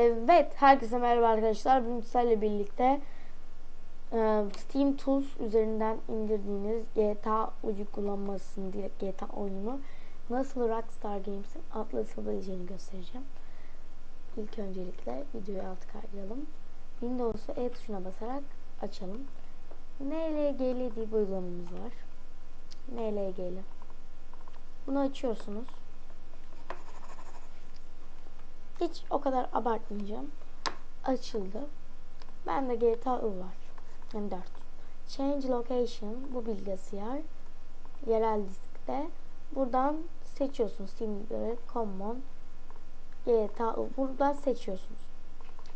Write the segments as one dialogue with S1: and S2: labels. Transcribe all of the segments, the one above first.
S1: Evet, herkese merhaba arkadaşlar. Bugün sizlerle birlikte e, Steam Tools üzerinden indirdiğiniz GTA uygulamasını, GTA oyununu nasıl Rockstar Games'in atlatılabileceğini göstereceğim. İlk öncelikle videoyu alt kaydıralım. Windows'u E tuşuna basarak açalım. NLG'li diye bir uygulamamız var. NLG'li. Bunu açıyorsunuz. Hiç o kadar abartmayacağım. Açıldı. Ben de GTA I var. Yani 4. Change location bu bilgisayar yerel diskte. Buradan seçiyorsunuz. Steam'de Common GTA I. Buradan seçiyorsunuz.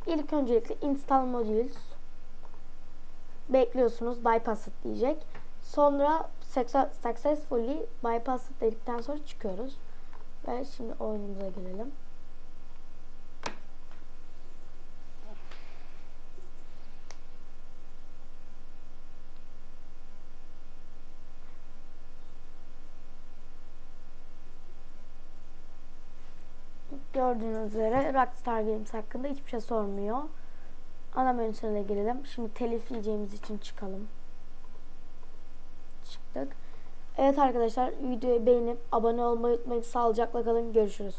S1: İlk öncelikle install modules bekliyorsunuz. Bypassed diyecek. Sonra successfully bypassed dedikten sonra çıkıyoruz. Ve şimdi oyunumuza gelelim. Gördüğünüz üzere Rockstar Games hakkında hiçbir şey sormuyor. Ana menüsüne gelelim. Şimdi telif yiyeceğimiz için çıkalım. Çıktık. Evet arkadaşlar videoyu beğenip abone olmayı unutmayın. Sağlıcakla kalın. Görüşürüz.